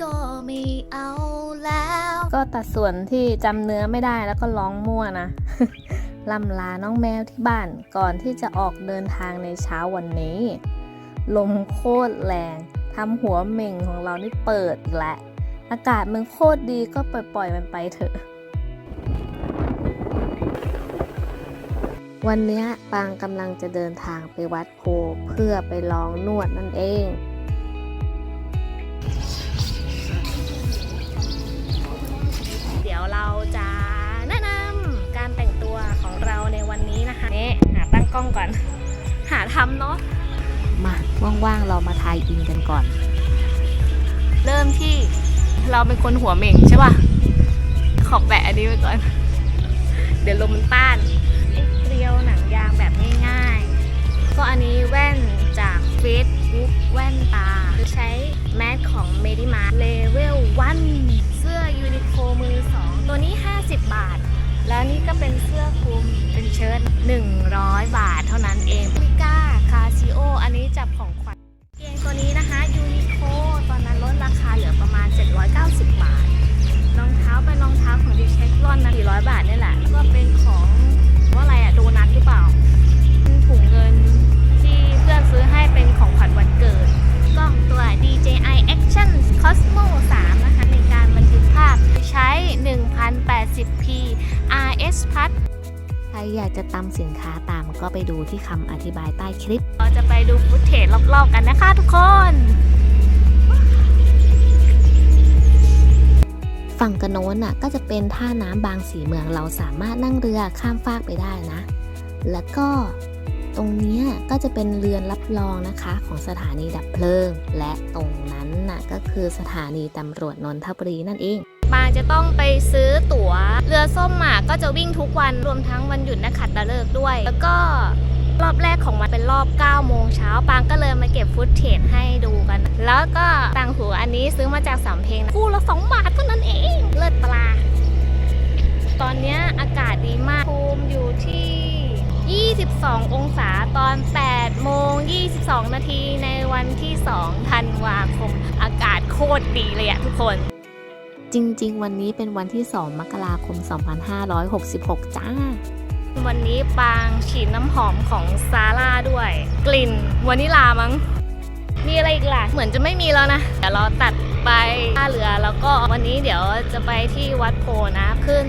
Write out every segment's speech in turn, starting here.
ก็ไม่เอาแล้ว ก็ตัดส่วนที่จำเนื้อไม่ได้แล้วก็ร้องมั่วนะล่ำลาน้องแมวที่บ้านก่อนที่จะออกเดินทางในเช้าวันนี้ ลมโคตรแรงทำหัวเหม่งของเรานี่เปิดอีกแล้วอากาศมันโคตรดีก็ปล่อยๆมันไปเถอะวันนี้ปางกำลังจะเดินทางไปวัดโพเพื่อไปลองนวดนั่นเอง ดี๋ยวเราจะแนะนำการแต่งตัวของเราในวันนี้นะคะนี่หาตั้งกล้องก่อน หาทำเนาะมาว่างๆเรามาทายอินกันก่อน เริ่มที่เราเป็นคนหัวเหม่งใช่ป่ะ ขอแปะอันนี้ไว้ก่อน เดี๋ยวลมมันต้านไอ้เกลียวหนังยางแบบง่ายๆ ก็อันนี้แว่นจาก Facebook แว่นตา ใช้แมสของ m e d i m a r t Level 1เสื้อยูนิ โคมือ2ตัวนี้ 50 บาท แล้วนี่ก็เป็นเสื้อคลุมเป็นเชิ้ต100 บาทเท่านั้นเองลิก้าคาซิโอ อันนี้จับของขวัญเกงตัวนี้นะคะยูนิโคตอนนั้นลดราคาเหลือประมาณ 790 บาท รองเท้าเป็นรองเท้าของดิเชคลอนนะ400 บาทนี่แหละแล้วก็เป็นของว่าอะไรอะโดนัทหรือเปล่าถุงเงินที่เพื่อนซื้อให้เป็นของขวัญวันเกิด กล้องตัว DJI Action Cosmo 3 1080p RS Plus ใครอยากจะตามสินค้าตามก็ไปดูที่คำอธิบายใต้คลิป เราจะไปดูฟุตเทจรอบๆกันนะคะทุกคน ฝั่งกระโน้นน่ะก็จะเป็นท่าน้ำบางสีเมืองเราสามารถนั่งเรือข้ามฟากไปได้นะ แล้วก็ตรงเนี้ยก็จะเป็นเรือนรับรองนะคะของสถานีดับเพลิง และตรงนั้นน่ะก็คือสถานีตำรวจนนทบุรีนั่นเอง ปางจะต้องไปซื้อตั๋ว เรือส้มอะก็จะวิ่งทุกวันรวมทั้งวันหยุดนักขัตฤกษ์ด้วย แล้วก็รอบแรกของมันเป็นรอบ 9 โมงเช้า ปางก็เลยมาเก็บฟุตเทจให้ดูกัน แล้วก็ต่างหูอันนี้ซื้อมาจากสำเพ็งคู่ละ 2 บาทเท่านั้นเอง เลิศปลา ตอนนี้อากาศดีมากภูมิอยู่ที่ 22 องศาตอน 8 โมง 22 นาทีในวันที่ 2 ธันวาคม อากาศโคตรดีเลยอะทุกคน จริง ๆ วันนี้เป็นวันที่ 2 มกราคม 2566 จ้า วันนี้ปางฉีดน้ำหอมของซาร่าด้วย กลิ่นวานิลามั้ง มีอะไรอีกล่ะ เหมือนจะไม่มีแล้วนะ เดี๋ยวเราตัดไปท่าเรือแล้วก็วันนี้เดี๋ยวจะไปที่วัดโพนะขึ้น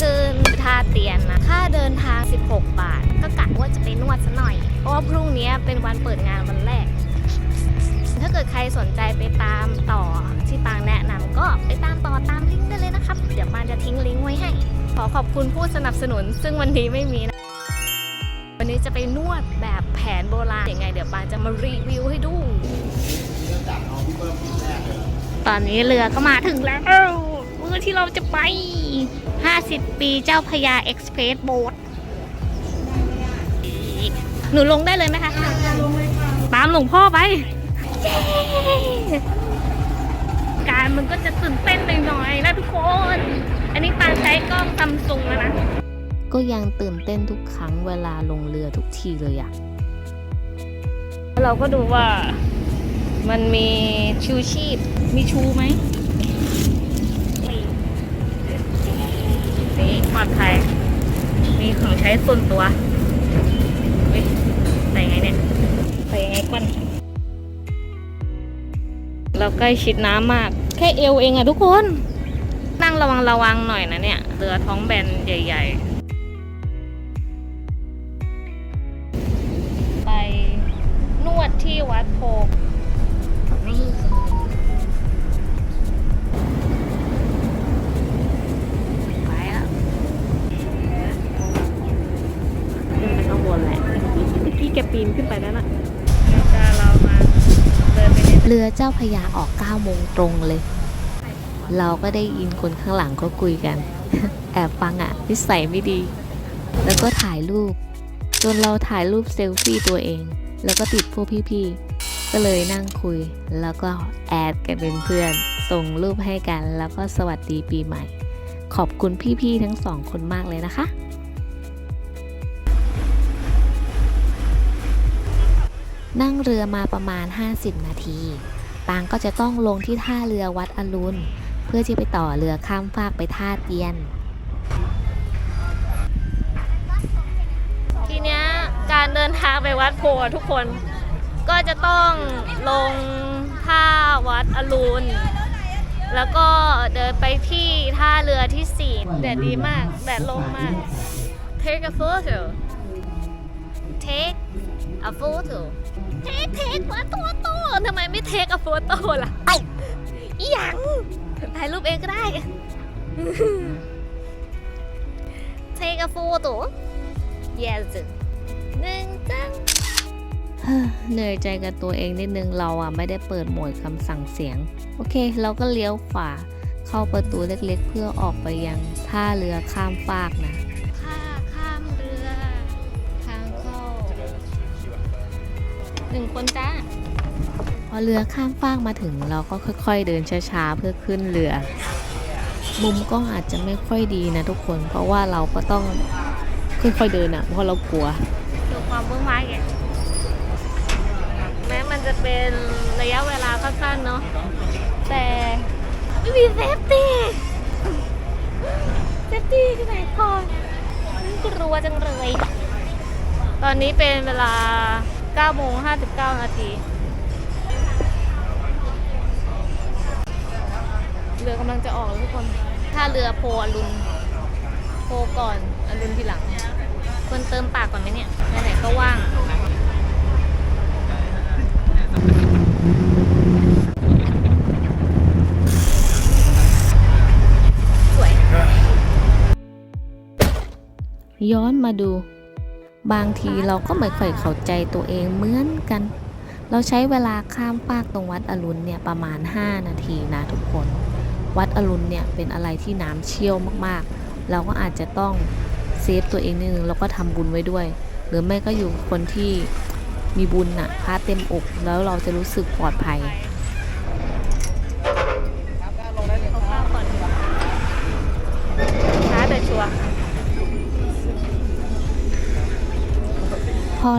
ขึ้นท่าเตียนนะค่าเดินทาง 16 บาท ก็กะว่าจะไปนวดซะหน่อย เพราะว่าพรุ่งนี้เป็นวันเปิดงานวันแรกถ้าเกิดใครสนใจไปตามต่อ ที่ปางแนะนำก็ไปตามต่อตามลิงก์ได้เลยนะครับ เดี๋ยวปางจะทิ้งลิงก์ไว้ให้ ขอขอบคุณผู้สนับสนุน ซึ่งวันนี้ไม่มีนะ วันนี้จะไปนวดแบบแผนโบราณยังไง เดี๋ยวปางจะมารีวิวให้ดู ตอนนี้เรือก็มาถึงแล้วเมื่อที่เราจะไป 50 ปีเจ้าพระยาเอ็กซ์เพรสโบ๊ทหนูลงได้เลยไหมคะ ตามหลวงพ่อไป การมันก็จะตื่นเต้นหน่อยๆนะทุกคน อันนี้ปางใช้กล้องซัมซุงแล้วนะ ก็ยังตื่นเต้นทุกครั้งเวลาลงเรือทุกทีเลยอะเราก็ดูว่ามันมีชูชีพ มีชูไหมนี่ปลอดภัยมีของใช้ส่วนตัวเฮ้ยใส่ไงเนี่ย ใส่ไงก่อน เราใกล้ชิดน้ำมาก แค่เอวเองอะทุกคน นั่งระวังระวังหน่อยนะเนี่ยเรือท้องแบนใหญ่ ๆ ไปนวดที่วัดโพนี่ไปแล้วขึ้นไปข้างบนแหละเมื่อกี้แกปีนขึ้นไปแล้ รือเจ้าพยาออก9โมงตรงเลย เราก็ได้ยินคนข้างหลังเขาคุยกัน แอบฟังอะนิสัยไม่ดี แล้วก็ถ่ายรูป จนเราถ่ายรูปเซลฟี่ตัวเอง แล้วก็ติดพวกพี่ๆ ก็เลยนั่งคุย แล้วก็แอดกันเป็นเพื่อน ส่งรูปให้กัน แล้วก็สวัสดีปีใหม่ ขอบคุณพี่ๆทั้งสองคนมากเลยนะคะ นั่งเรือมาประมาณ 50 นาที ปางก็จะต้องลงที่ท่าเรือวัดอรุณ เพื่อที่ไปต่อเรือข้ามฟากไปท่าเตียน ทีเนี้ยการเดินทางไปวัดโพธิ์ทุกคน ก็จะต้องลงท่าวัดอรุณ แล้วก็เดินไปที่ท่าเรือที่สี่แดดดีมาก แดดลงมาก take a photo take a photo take take ว่าตัวโตทำไมไม่ take a photo ล่ะอีหยังถ่ายรูปเองก็ได้ take a photo yes หนึ่งจังเหนื่อยใจกับตัวเองนิดนึงเราอะไม่ได้เปิดโหมดคำสั่งเสียง โอเค เราก็เลี้ยวขวา เข้าประตูเล็กๆ เพื่อออกไปยังท่าเรือข้ามฟากนะ หนึ่งคนจ้าพอเรือข้ามฟากมาถึงเราก็ค่อย ๆ เดินช้าๆเพื่อขึ้นเรือ มุมกล้องอาจจะไม่ค่อยดีนะทุกคน เพราะว่าเราก็ต้องค่อยๆเดินอะเพราะเรากลัวดูความเบื้องไม้แกแม้มันจะเป็นระยะเวลาสั้นๆเนาะแต่ไม่มีเซฟตี้เซฟตี้ที่ไหนก่อนกลัวจังเลย ตอนนี้เป็นเวลา 9โมง59 นาทีเรือกำลังจะออกแล้วทุกคนถ้าเรือโพอรุณโพก่อนอรุณทีหลังควรเติมปากก่อนไหมเนี่ยไหนๆก็ว่างสวยย้อนมาดู บางทีเราก็ไม่ค่อยเข้าใจตัวเองเหมือนกัน เราใช้เวลาข้ามฟากตรงวัดอรุณเนี่ยประมาณ 5 นาทีนะทุกคน วัดอรุณเนี่ยเป็นอะไรที่น้ำเชี่ยวมากๆ เราก็อาจจะต้องเซฟตัวเองนิดนึงแล้วก็ทำบุญไว้ด้วย หรือไม่ก็อยู่กับคนที่มีบุญน่ะพระเต็มอกแล้วเราจะรู้สึกปลอดภัย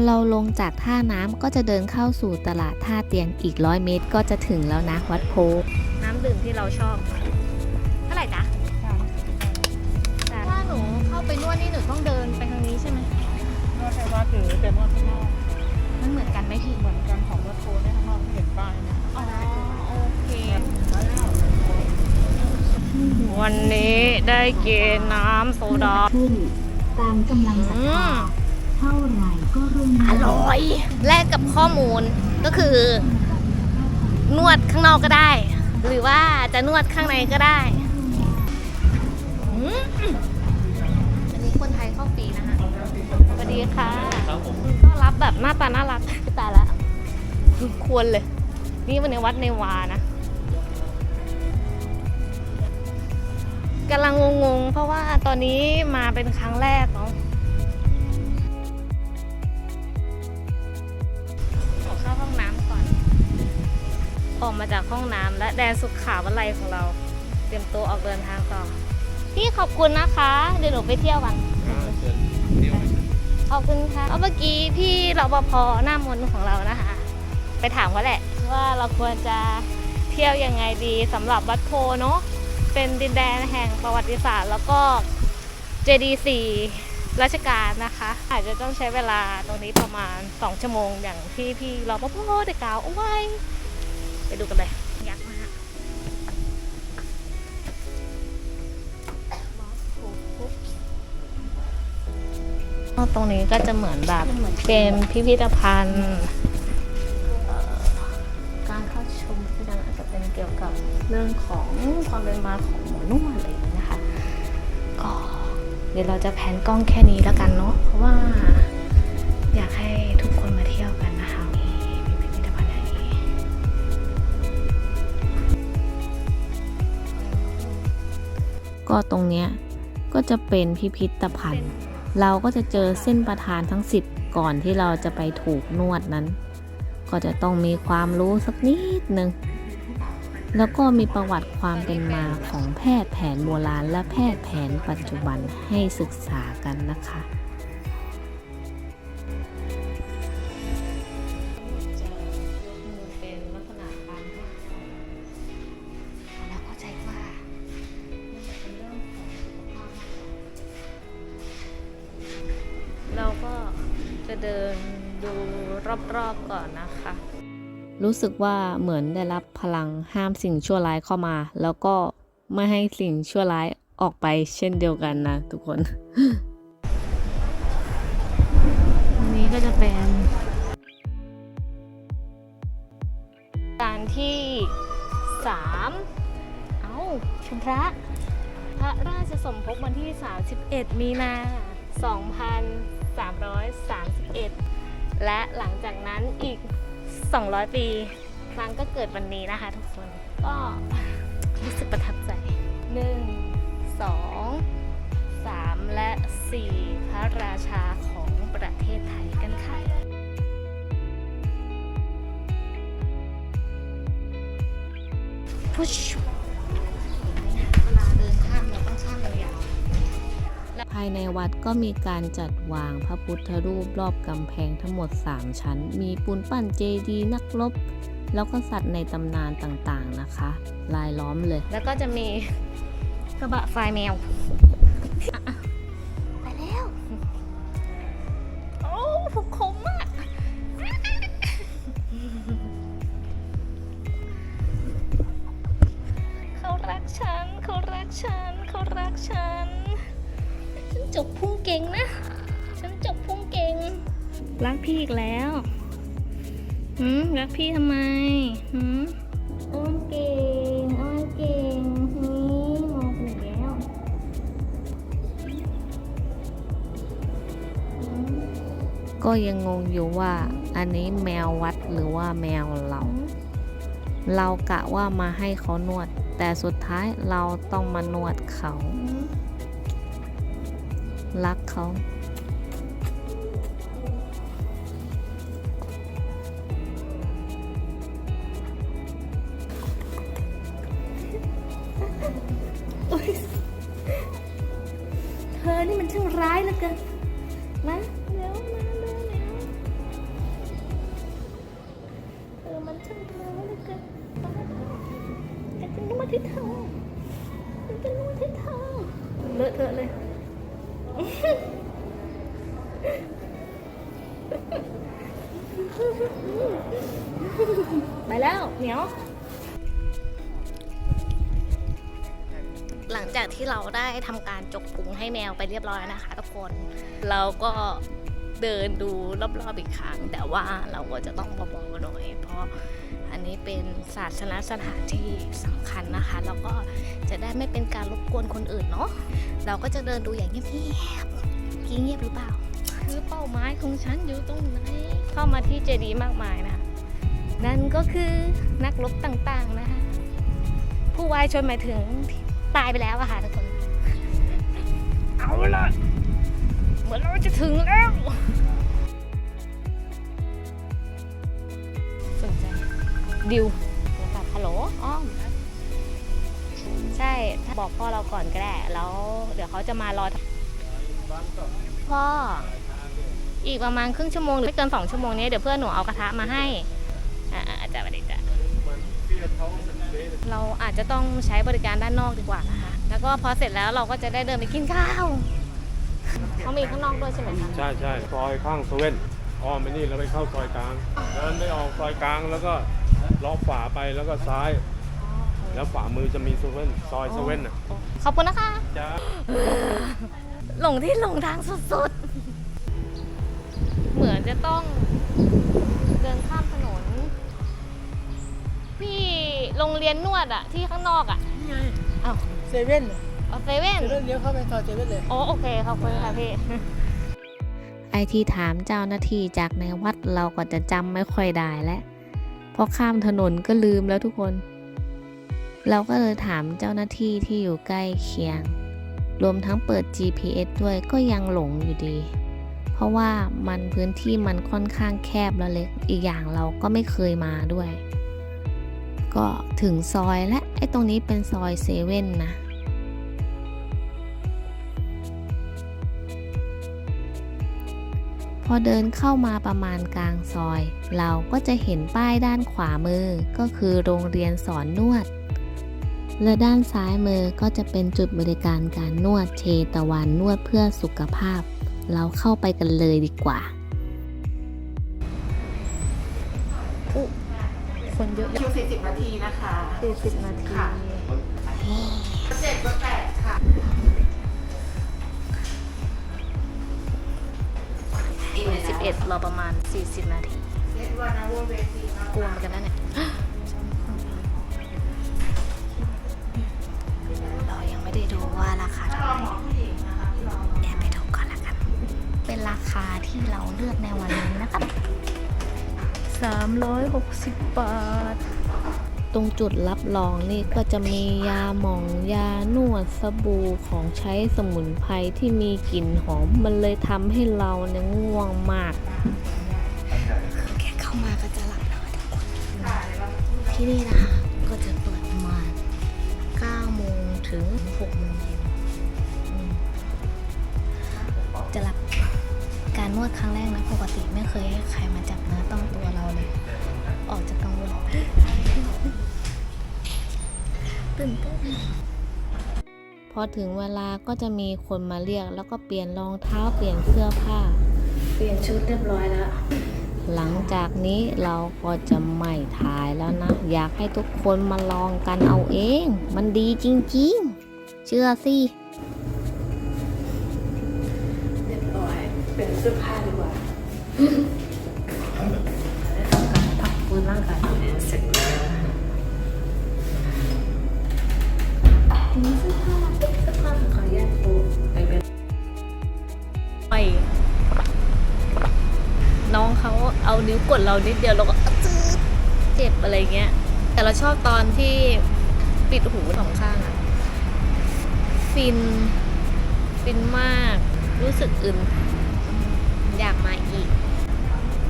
เราลงจากท่าน้ำก็จะเดินเข้าสู่ตลาดท่าเตียนอีกร้อยเมตรก็จะถึงแล้วนะวัดโพ น้ำดื่มที่เราชอบ เท่าไหร่จ๊ะถ้าหนูเข้าไปนวดนี่หนูต้องเดินไปทางนี้ใช่ไหมนวดไทยวัดหรือแต่นวดข้างนอกมันเหมือนกันไหมพี่เหมือนกันของวัดโพเนี่ยข้างนอกที่เห็นป้ายเนี่ยอ๋อโอเควันนี้ได้กินน้ำโซดาขึ้นตามกำลังศรัทอืธาม เท่าไหร่ก็รุ่งอร่อย แลกกับข้อมูลก็คือ นวดข้างนอกก็ได้ หรือว่าจะนวดข้างในก็ได้อันนี้คนไทยเข้าฟรีนะคะสวัสดีค่ะต้อนรับแบบหน้าตาน่ารักตายละควรเลย นี่วันในวัดในวานะกำลังงงๆ เพราะว่าตอนนี้มาเป็นครั้งแรกเนาะ ออกมาจากห้องน้ำและแดนสุขขาวลัยของเรา เตรียมตัวออกเดินทางต่อ พี่ขอบคุณนะคะ เดี๋ยวหนูไปเที่ยวกัน ขอบคุณค่ะเอาเมื่อกี้พี่รปภหน้ามนต์ของเรานะคะ ไปถามเขาแหละ ว่าเราควรจะเที่ยวยังไงดีสำหรับวัดโพเนาะเป็นดินแดนแห่งประวัติศาสตร์ แล้วก็เจดีย์สี่ราชการนะคะ อาจจะต้องใช้เวลาตรงนี้ประมาณ 2 ชั่วโมงอย่างที่พี่รปภได้กล่าวเอาไว้ ไปดูกันเลยยักษ์มากตรงนี้ก็จะเหมือนแบบเป็นพิพิธภัณฑ์เอ่อการเข้าชมพิพิธภัณฑ์อาจจะเป็นเกี่ยวกับเรื่องของความเป็นมาของหมอนวดอะไรอย่างนี้นะคะก็เดี๋ยวเราจะแพนกล้องแค่นี้แล้วกันเนาะเพราะว่าอยากให้ทุกคนมาเที่ยว ก็ตรงเนี้ยก็จะเป็นพิพิธภัณฑ์ เราก็จะเจอเส้นประธานทั้ง 10 ก่อนที่เราจะไปถูกนวดนั้น ก็จะต้องมีความรู้สักนิดหนึ่งแล้วก็มีประวัติความเป็นมาของแพทย์แผนโบราณและแพทย์แผนปัจจุบันให้ศึกษากันนะคะ เดินดูรอบๆก่อนนะคะ รู้สึกว่าเหมือนได้รับพลังห้ามสิ่งชั่วร้ายเข้ามา แล้วก็ไม่ให้สิ่งชั่วร้ายออกไปเช่นเดียวกันนะทุกคน อันนี้ก็จะเป็นการที่สามเอาชมพระ พระราชสมภพวันที่ 31 มีนา 331 และหลังจากนั้นอีก 200 ปีครั้งก็เกิดวันนี้นะคะทุกคนก็รู้สึกประทับใจ 1 2 3 และ 4 พระราชาของประเทศไทยกันค่ะพุช วัดก็มีการจัดวางพระพุทธรูปรอบกำแพงทั้งหมด 3 ชั้น มีปูนปั้นเจดีย์นักรบแล้วก็สัตว์ในตำนานต่างๆนะคะ ลายล้อมเลย แล้วก็จะมีกระบะไฟแมว รักพี่อีกแล้วหืมรักพี่ทำไมหืมอ้อนเก่งอ้อนเก่งนี่มองไปอีกแล้วหืมก็ยังงงอยู่ว่า อันนี้แมววัดหรือว่าแมวเรา เรากะว่ามาให้เขานวด แต่สุดท้ายเราต้องมานวดเขาหืมรักเขา อมันช่างร้ายเหลือเกินมาจะนวดให้เธออยากจะนวดให้เธอเลอะเทอะเลยไปแล้วเหนียว หลังจากที่เราได้ทำการจกพุงให้แมวไปเรียบร้อยนะคะทุกคน เราก็เดินดูรอบๆอีกครั้ง แต่ว่าเราก็จะต้องเบาๆหน่อยเพราะ อันนี้เป็นศาสนสถานที่สำคัญนะคะ แล้วก็จะได้ไม่เป็นการรบกวนคนอื่นเนาะเราก็จะเดินดูอย่างเงียบๆกี่เงียบหรือเปล่า คือเป้าหมายของฉันอยู่ตรงไหนเข้ามาที่เจดีย์มากมายนะคะนั่นก็คือนักรบต่างๆนะคะผู้วายชนหมายถึงตายไปแล้วอะค่ะทุกคน เอาละเหมือนเราจะถึงแล้ว ดิวโทรศัพท์ฮัลโหลอ้อม ใช่ถ้าบอกพ่อเราก่อนก็ได้ แล้ว เดี๋ยวเขาจะมารอ พ่อ อีกประมาณครึ่งชั่วโมงหรือไม่เกินสองชั่วโมงนี้เดี๋ยวเพื่อนหนูเอากระทะมาให้ อ่าจะไปดิจ้ะเราอาจจะต้องใช้บริการด้านนอกดีกว่านะคะ แล้วก็พอเสร็จแล้วเราก็จะได้เดินไปกินข้าวเขามีข้างนอกด้วยใช่ไหมคะ ใช่ใช่ซอยข้างเซเว่นอ้อมไปนี่แล้วไปเข้าซอยกลางเดินไปออกซอยกลางแล้วก็ ล้อขวาไปแล้วก็ซ้าย แล้วขวามือจะมีเซเว่นซอยเซเว่นอะขอบคุณนะคะ จ้า หลงที่หลงทางสุดๆ เหมือนจะต้องเดินข้ามถนน พี่โรงเรียนนวดอะที่ข้างนอกอะนี่ไงอ้าวเซเว่นเอาเซเว่นเซเว่นเลี้ยวเข้าไปซอยเซเว่นเลยโอ้โอเคขอบคุณค่ะพี่ ไอที่ถามเจ้าหน้าที่จากในวัดเราก็จะจำไม่ค่อยได้แล้วเพอข้ามถนนก็ลืมแล้วทุกคน เราก็เลยถามเจ้าหน้าที่ที่อยู่ใกล้เคียง รวมทั้งเปิด GPS ด้วยก็ยังหลงอยู่ดี เพราะว่ามันพื้นที่มันค่อนข้างแคบและเล็กอีกอย่างเราก็ไม่เคยมาด้วย ก็ถึงซอยและไอ้ตรงนี้เป็นซอยเซเว่นนะ พอเดินเข้ามาประมาณกลางซอย เราก็จะเห็นป้ายด้านขวามือก็คือโรงเรียนสอนนวด และด้านซ้ายมือก็จะเป็นจุดบริการการนวดเชตะวันนวดเพื่อสุขภาพ เราเข้าไปกันเลยดีกว่าคนเยอะคิวสี่สิบนาทีนะคะ40นาทีเจ็ดกว่า 11ราประมาณ 40 นาทีกลัวเหมืนกันนะเนี่ยเรายังไม่ได้ดูว่าราคาเท่าไหร่แอบไปดูก่อนละกัน เป็นราคาที่เราเลือกในวันนี้นะครับ360 บาท ตรงจุดรับรองนี่ก็จะมียาหมองยานวดสบู่ของใช้สมุนไพรที่มีกลิ่นหอม มันเลยทำให้เราเนี่ยง่วงมาก แค่เข้ามาก็จะหลับแล้วทุกคนที่นี่นะคะก็จะเปิดประมาณ9โมงถึง6โมงเย็นจะหลับการนวดครั้งแรกนะปกติไม่เคยให้ใครมาจับเนื้อต้องตัวเราเลย ออกจากกังวล ตื่นเต้นพอถึงเวลาก็จะมีคนมาเรียก แล้วก็เปลี่ยนรองเท้าเปลี่ยนเสื้อผ้า เปลี่ยนชุดเรียบร้อยแล้วหลังจากนี้เราก็จะไม่ถ่ายแล้วนะ อยากให้ทุกคนมาลองกันเอาเอง มันดีจริงๆ เชื่อสิเรียบร้อยเป็นเสื้อผ้าดีกว่าพักฟื้นร่างกายเสร็จแล้ว นี้เสื้อผ้าเสื้อผ้าขออนุญาตปูไปเป็นไปน้องเขาเอานิ้วกดเรานิดเดียวเราก็จืดเจ็บอะไรเงี้ย แต่เราชอบตอนที่ปิดหูสองข้างอะฟิน ฟินมาก รู้สึกอึนอยากมาอีก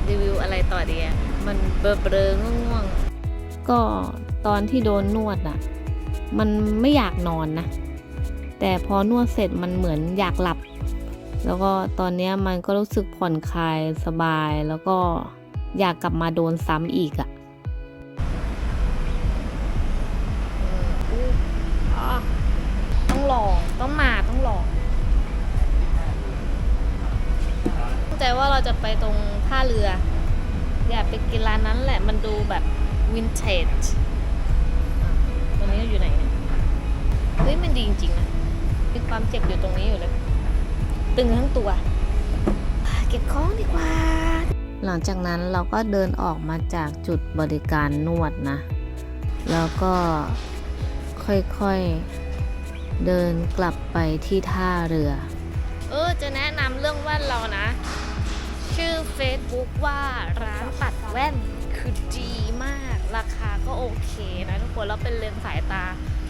รีวิวอะไรต่อดีอะมันเบลอเบลอๆง่วงก็ตอนที่โดนนวดอะ มันไม่อยากนอนนะ แต่พอนวดเสร็จมันเหมือนอยากหลับ แล้วก็ตอนนี้มันก็รู้สึกผ่อนคลายสบายแล้วก็อยากกลับมาโดนซ้ำอีกอะต้องลองต้องมาต้องลองตั้งใจว่าเราจะไปตรงท่าเรือ อยากไปกินร้านนั้นแหละมันดูแบบวินเทจ นนี้เราอยู่ไหนเนี่ยเฮ้ยมันดีจริงๆนะมีความเจ็บอยู่ตรงนี้อยู่เลย ตึงทั้งตัวเก็บของดีกว่า หลังจากนั้นเราก็เดินออกมาจากจุดบริการนวดนะ แล้วก็ค่อยๆเดินกลับไปที่ท่าเรือ เออจะแนะนำเรื่องแว่นเรานะ ชื่อ Facebook ว่าร้านตัดแว่นคือดีมา กราคาก็โอเคนะทุกคนแล้วเป็นเลนส์สายตา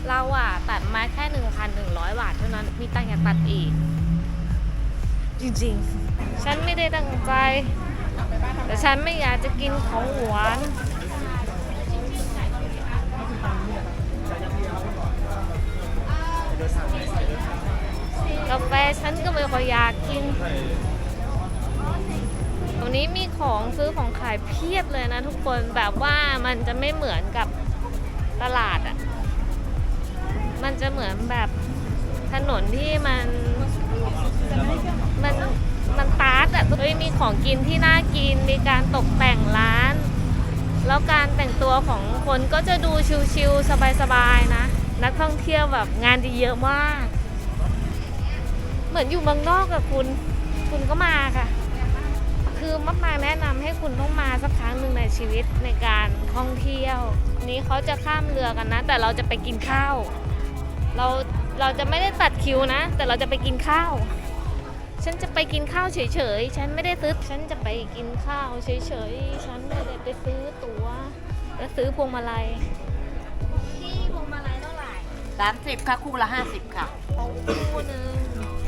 เราอะตัดมาแค่1,100บาทเท่านั้นมีตังค์อยากตัดอีก จริงๆ ฉันไม่ได้ตั้งใจ แต่ฉันไม่อยากจะกินของหวานกาแฟฉันก็ไม่ค่อยอยากกิน ตรงนี้มีของซื้อของขายเพียบเลยนะทุกคนแบบว่ามันจะไม่เหมือนกับตลาดอะ่ะ มันจะเหมือนแบบถนนที่มันมันมันตาร์ตอะ่ะเฮ้ยมีของกินที่น่ากิน มีการตกแต่งร้าน แล้วการแต่งตัวของคนก็จะดูชิลๆสบายๆนะ นักท่องเที่ยวแบบงานดีเยอะมาก เหมือนอยู่เมืองนอกกับคุณ คุณก็มาค่ะ คุณต้องมาสักครั้งหนึ่งในชีวิตในการท่องเที่ยว นี้เขาจะข้ามเรือกันนะ แต่เราจะไปกินข้าว เราเราจะไม่ได้ตัดคิวนะ แต่เราจะไปกินข้าว ฉันจะไปกินข้าวเฉยๆ ฉันไม่ได้ซื้อ ฉันจะไปกินข้าวเฉยๆ ฉันไม่ได้ไปซื้อตั๋วและซื้อพวงมาลัยที่พวงมาลัยเท่าไหร่30ค่ะคู่ละ50ค่ะเอาคู่หนึ่ง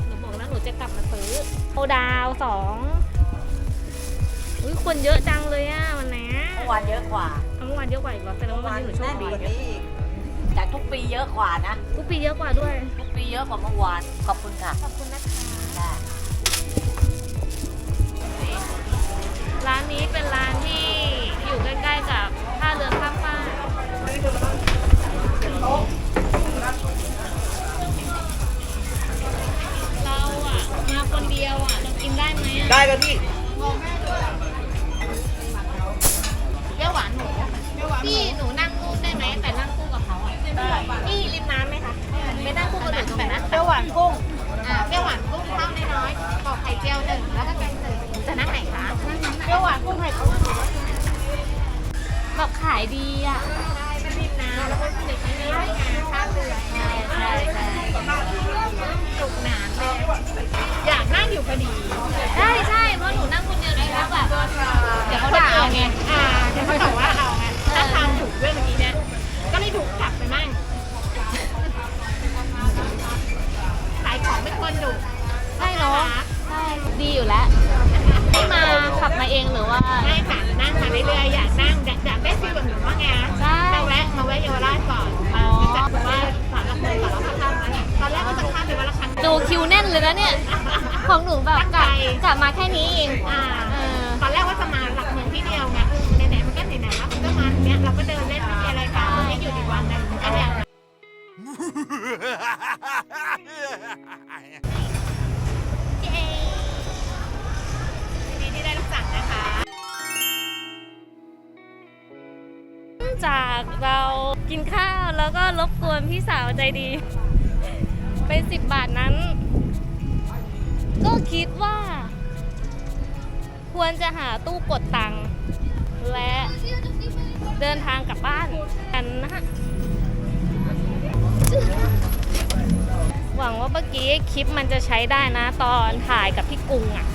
หนูบอกแล้วหนูจะกลับมาซื้อโอดาวสอง อุ้ยคนเยอะจังเลยอะวันนี้เมื่อวานเยอะกว่าทั้งวันเยอะกว่าอีกเหรอแสดงว่าวันนี้หนูโชคดีแน่นกว่านี้อีกแต่ทุกปีเยอะกว่านะ ทุกปีเยอะกว่าด้วย ทุกปีเยอะกว่าเมื่อวาน ขอบคุณค่ะ ขอบคุณนะคะได้ร้านนี้เป็นร้านที่อยู่ใกล้ๆกับท่าเรือข้าม ควรดุใช่เนาะใช่ดีอยู่แล้วได้มาขับมาเองหรือว่า ไม่ค่ะนั่งมาเรื่อยๆอยากนั่งอยากอยากได้ฟีลแบบหนูว่าไงใช่ มาแวะมาแวะเยาวราชก่อนอ๋อจากแบบว่าสารละเมอก่อนแล้วก็ข้ามมาเนี่ยตอนแรกก็จะข้ามไปวันละครั้ง ดูคิวแน่นเลยนะเนี่ย ของหนูแบบตั้งใจกลับมาแค่นี้เองอ่าเออตอนแรกว่าจะมาหลักเมืองที่เดียวไงไหนๆมันก็ไหนๆแล้วมันก็มาเนี้ยเราก็เดินเล่นไม่มีอะไรกันวันนี้อยู่อีกวันหนึงก็เนี่ย เย้ยินดีที่ได้รู้จักนะคะ จากเรากินข้าวแล้วก็รบกวนพี่สาวใจดี เป็นสิบบาทนั้น ก็คิดว่า ควรจะหาตู้กดตังค์และเดินทางกลับบ้านกันนะฮะ หวังว่าเมื่อกี้คลิปมันจะใช้ได้นะ ตอนถ่ายกับพี่กรุงอะ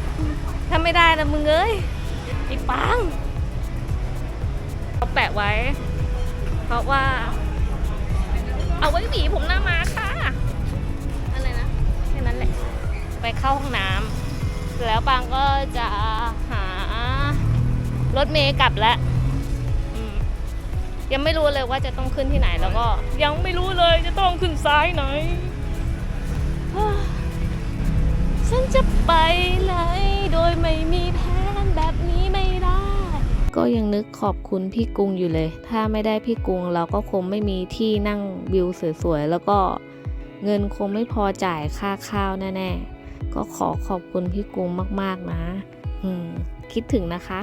ถ้าไม่ได้นะมึงเอ้ยอ้ปังเอาแปะไว้ เพราะว่า เอาไว้หวีผมหน้ามาค่ะ อะไรนะแค่นั้นแหละ ไปเข้าห้องน้ำแล้วปางก็จะหารถเมย์กลับแล้ว ยังไม่รู้เลยว่าจะต้องขึ้นที่ไหนแล้วก็ ยังไม่รู้เลยจะต้องขึ้นซ้ายไหนฉันจะไปไหนโดยไม่มีแผนแบบนี้ไม่ได้ ก็ยังนึกขอบคุณพี่กรุงอยู่เลย ถ้าไม่ได้พี่กรุงเราก็คงไม่มีที่นั่งวิวสวยๆแล้วก็เงินคงไม่พอจ่ายค่าข้าวแน่ๆก็ขอขอบคุณพี่กรุงมากๆนะ อืม คิดถึงนะคะ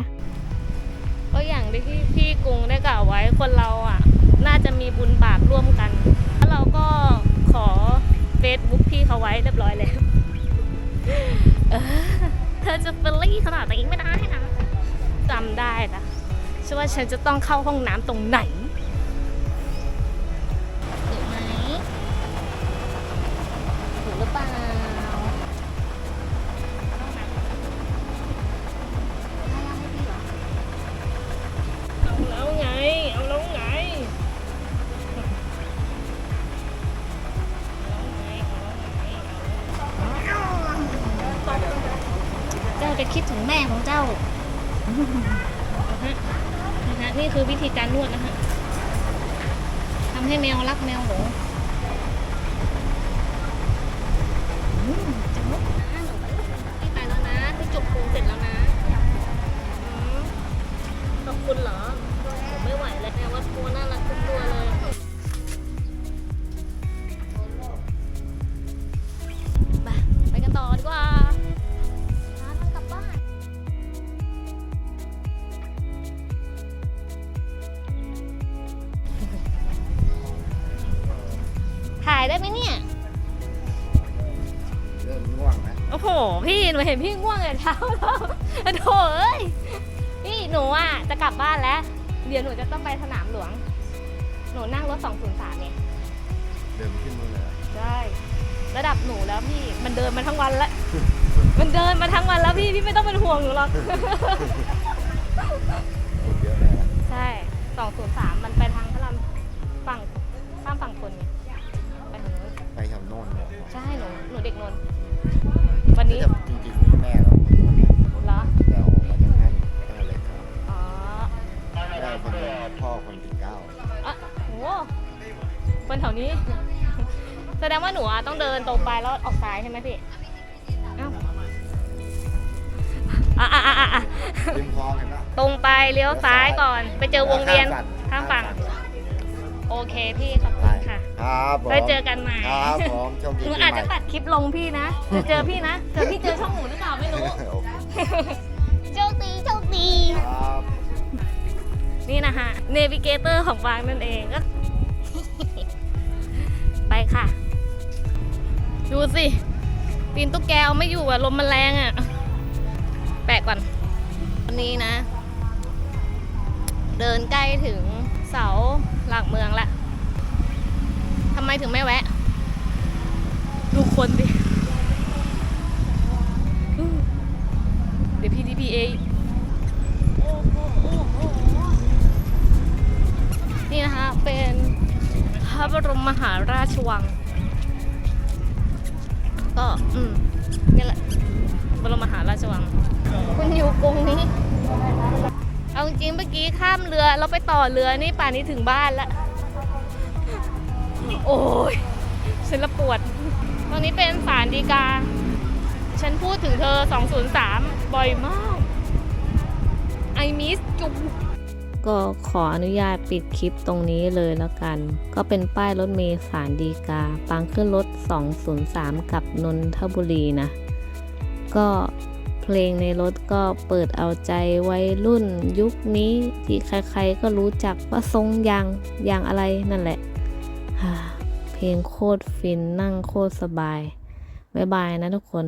ก็อย่างที่พี่กรุงได้กล่าวไว้คนเราอะ น่าจะมีบุญบาปร่วมกัน แล้วเราก็ขอเฟซบุ๊กพี่เขาไว้เรียบร้อยแล้วเธอจะเฟรนลี่ขนาดนี้ไม่ได้นะจำได้นะใช่ว่าฉันจะต้องเข้าห้องน้ำตรงไหน จะคิดถึงแม่ของเจ้านะฮะนี่คือวิธีการนวดนะฮะทำให้แมวรักแมวหลง หนูเห็นพี่ง่วงแต่เช้าแล้วโถเอ้ยพี่หนูอะจะกลับบ้านแล้ว เดี๋ยวหนูจะต้องไปสนามหลวง หนูนั่งรถ203เนี่ยเดินขึ้นมาเลยได้ ระดับหนูแล้วพี่ มันเดินมาทั้งวันแล้ว มันเดินมาทั้งวันแล้วพี่ พี่ไม่ต้องเป็นห่วงหนูหรอก คนเยอะเลยนะใช่203มันไปทางพระรามฝั่งข้ามฝั่งทนไงไปทางนู้นไปแถวโน่นเนี่ยใช่หนู หนูเด็กนนท์วันนี้แต่จริ ถวนี้ แสดงว่าหนูอะต้องเดินตรงไปแล้วออกซ้ายใช่ไหมพี่เอ้าอะอะอะอะอะริมคลองเห็นปะตรงไปเลี้ยวซ้ายก่อน ไปเจอวงเวียนข้าข้ามมฝั่ฝั่งงโอเคพี่ขอบคุณค่ะ ครับผมไว้เจอกันใหม่ ครับผมโชคดีหนูปีอาจใหจะม่ตัดคลิปลงพี่นะจะเจอพี่นะเจอพี่เจอช่องหนูหรือเปล่าไม่รู้โอเคโชคดีโชคดี ครับ นี่นะคะเนวิเกเตอร์ของฟางนั่นเองก็ไป ค่ะ ดูสิตีนตุ๊กแกเอาไม่อยู่อะลมมันแรงอะแปะก่อนวันนี้นะ เดินใกล้ถึงเสาหลักเมืองละทำไมถึงไม่แวะ ดูคนดิเดี๋ยว PDPA โอ้โหโอ้โหนี่นะคะเป็น ระบรมมหาราชวัง ก็อืมนี่แหละบรมมหาราชวัง คุณอยู่กรงนี้ เอาจริงๆเมื่อกี้ข้ามเรือเราไปต่อเรือนี่ป่านนี้ถึงบ้านแล้วโอ้ยฉันละปวด ตรงนี้เป็นสารดีกา ฉันพูดถึงเธอ 203 บ่อยมากไอมิสจุ๊บ ก็ขออนุญาตปิดคลิปตรงนี้เลยแล้วกัน ก็เป็นป้ายรถเมล์สารดีกา ปางขึ้นรถ 203 กับนนทบุรีนะ ก็เพลงในรถก็เปิดเอาใจวัยรุ่นยุคนี้ที่ใครๆก็รู้จักว่าทรงยางยางอะไรนั่นแหละ เพลงโคตรฟินนั่งโคตรสบาย บ๊ายบายนะทุกคน